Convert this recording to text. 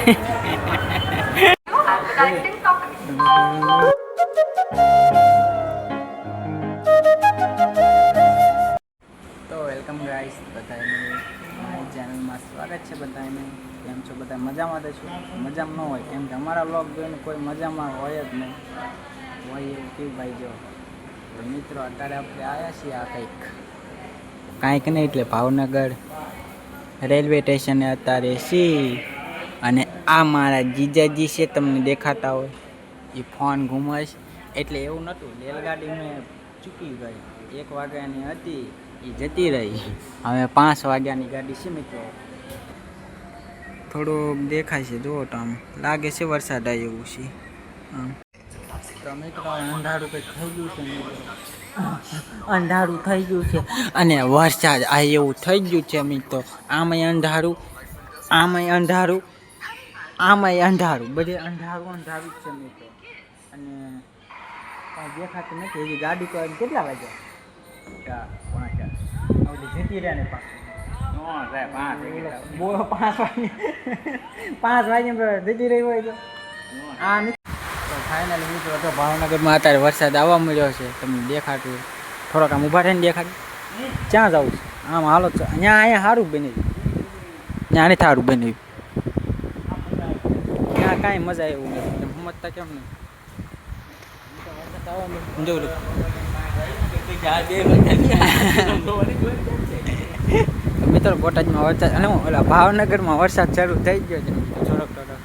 તો welcome guys, બધાને મારી ચેનલમાં સ્વાગત છે બધાને. કેમ છો બધા? મજામાં તો છો? મજામાં ન હોય, કેમ કે અમારા બ્લોગ જોઈને કોઈ મજામાં હોય જ નહીં. હોય એવું કેવું ભાઈ જો. મિત્રો, અત્યારે આપણે આવ્યા છીએ આ કંઈક. કાંઈક નહીં એટલે ભાવનગર રેલવે સ્ટેશને અત્યારે છીએ. અને આ મારા જીજાજી છે, તમને દેખાતા હોય. એ ફોન ઘુમાશ એટલે એવું નહોતું રેલગાડી મેં ચૂકી ગઈ. એક વાગ્યાની હતી એ જતી રહી. હવે પાંચ વાગ્યાની ગાડી છે મિત્રો. થોડુંક દેખાય છે, જુઓ તો આમ લાગે છે વરસાદ આવે એવું છે. આમ તો અંધારું કંઈક થઈ ગયું છે અંધારું થઈ ગયું છે. અને વરસાદ આ એવું થઈ ગયું છે મિત્રો. આમાંય અંધારું આમાંય અંધારું. આમાંય અંધારું બધે અંધારું અંધારું જ છે મિત્રો અને કાંઈ દેખાતું નથી. હજી ગાડી તો કેટલા વાગ્યા? પાંચ ઓલી જતી રહ્યા ને પાંચ બોલો પાંચ વાગે. પાંચ વાગે જતી રહી હોય તો. આ નથી ફાઇનલી મિત્રો તો ભાવનગરમાં અત્યારે વરસાદ આવવા મળ્યો છે તમને દેખાતું. થોડાક આમ ઊભા રહીને દેખાડું ક્યાં જવું છે? આમ હાલો અહીંયા અહીંયા સારું બન્યું. ત્યાં નથી સારું બન્યું. ત્યાં કાંઈ મજા એવું નથી. સમજતા કેમ નહીં? મિત્રો, બોટાદમાં વરસાદ, અને હું, ઓલા ભાવનગરમાં વરસાદ શરૂ થઈ ગયો છે. થોડોક થોડોક